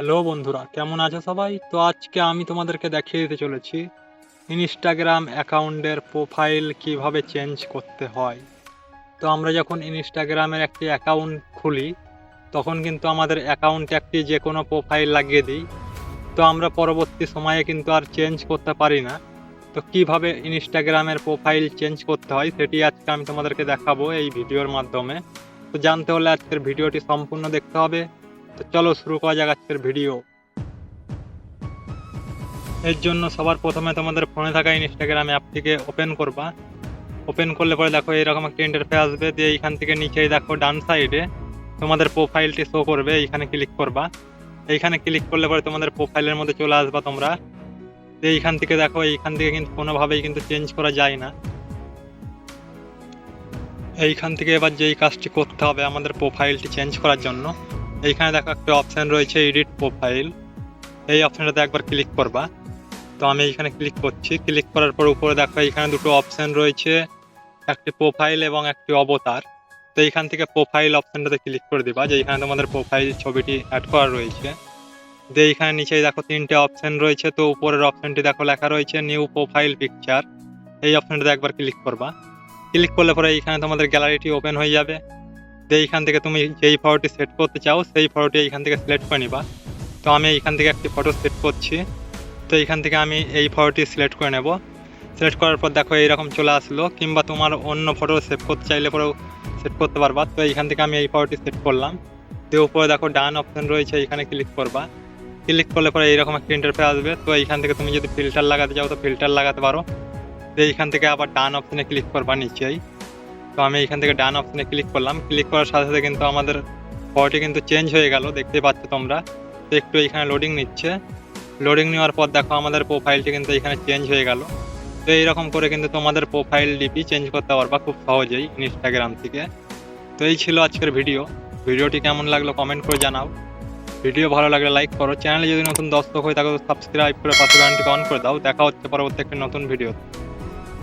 Hello বন্ধুরা, কেমন আছো সবাই? তো আজকে আমি তোমাদেরকে দেখিয়ে দিতে চলেছি ইনস্টাগ্রাম অ্যাকাউন্টের প্রোফাইল কীভাবে চেঞ্জ করতে হয়। তো আমরা যখন ইনস্টাগ্রামের একটি অ্যাকাউন্ট খুলি, তখন কিন্তু আমাদের অ্যাকাউন্টে একটি যে কোনো প্রোফাইল লাগিয়ে দিই। তো আমরা পরবর্তী সময়ে কিন্তু আর চেঞ্জ করতে পারি না। তো কীভাবে ইনস্টাগ্রামের প্রোফাইল চেঞ্জ করতে হয়, সেটি আজকে আমি তোমাদেরকে দেখাবো এই ভিডিওর মাধ্যমে। তো জানতে হলে আজকের ভিডিওটি সম্পূর্ণ দেখতে হবে। তো চলো শুরু করা যাক আজকের ভিডিও এর জন্য সবার প্রথমে তোমাদের ফোনে থাকা ইনস্টাগ্রাম অ্যাপটিকে ওপেন করবা। ওপেন করলে পরে দেখো এরকম একটা ইন্টারফেস আসবে, দিয়ে এইখান থেকে নিচে দেখো ডান সাইডে তোমাদের প্রোফাইলটি শো করবে, এইখানে ক্লিক করবা। এইখানে ক্লিক করলে পরে তোমাদের প্রোফাইলের মধ্যে চলে আসবা তোমরা। দিয়ে এইখান থেকে দেখো, এইখান থেকে কিন্তু কোনোভাবেই কিন্তু চেঞ্জ করা যায় না। এইখান থেকে এবার যেই কাজটি করতে হবে আমাদের প্রোফাইলটি চেঞ্জ করার জন্য এইখানে দেখো একটা অপশন রয়েছে এডিট প্রোফাইল এই অপশনটাতে একবার ক্লিক করবা। তো আমি এইখানে ক্লিক করছি। ক্লিক করার পর উপরে দেখো এইখানে দুটো অপশন রয়েছে, একটি প্রোফাইল এবং একটি অবতার। তো এইখান থেকে প্রোফাইল অপশনটাতে ক্লিক করে দিবা যে এখানে তোমাদের প্রোফাইল ছবিটি অ্যাড করা রয়েছে। দিয়ে এইখানে নিচেই দেখো তিনটে অপশন রয়েছে। তো উপরের অপশনটি দেখো লেখা রয়েছে নিউ প্রোফাইল পিকচার এই অপশনটাতে একবার ক্লিক করবা। ক্লিক করলে পরে এইখানে তোমাদের গ্যালারিটি ওপেন হয়ে যাবে। দিয়ে এইখান থেকে তুমি যেই ফটোটি সেট করতে চাও, সেই ফটোটি এইখান থেকে সিলেক্ট করে নিবা। তো আমি এইখান থেকে একটি ফটো সেট করছি। তো এইখান থেকে আমি এই ফটোটি সিলেক্ট করে নেব। সিলেক্ট করার পর দেখো এইরকম চলে আসলো, কিংবা তোমার অন্য ফটো সেভ করতে চাইলে পরেও সেট করতে পারবা। তো এইখান থেকে আমি এই ফটোটি সেট করলাম। দিয়ে উপরে দেখো ডান অপশন রয়েছে এইখানে ক্লিক করবা। ক্লিক করলে পরে এইরকম একটা ইন্টারফেস আসবে। তো এইখান থেকে তুমি যদি ফিল্টার লাগাতে চাও, তো ফিল্টার লাগাতে পারো। তো এইখান থেকে আবার ডান অপশনে ক্লিক করবা নিচেই। তো আমি এখান থেকে ডান অপশনে ক্লিক করলাম। ক্লিক করার সাথে সাথে কিন্তু আমাদের ফটোটি কিন্তু চেঞ্জ হয়ে গেল, দেখতে পাচ্ছ তোমরা। তো একটু এখানে লোডিং নিচ্ছে। লোডিং নেওয়ার পর দেখো আমাদের প্রোফাইলটি কিন্তু এখানে চেঞ্জ হয়ে গেল। তো এইরকম করে কিন্তু তোমাদের প্রোফাইল ডিপি চেঞ্জ করতে পারবা খুব সহজেই ইনস্টাগ্রাম থেকে। তো এই ছিল আজকের ভিডিও ভিডিওটি কেমন লাগল কমেন্ট করে জানাও। ভিডিও ভালো লাগলে লাইক করো। চ্যানেলে যদি নতুন দর্শক হয়ে থাকো সাবস্ক্রাইব করে পাশে অন করে দাও। দেখা হচ্ছে পরবর্তী একটি নতুন ভিডিও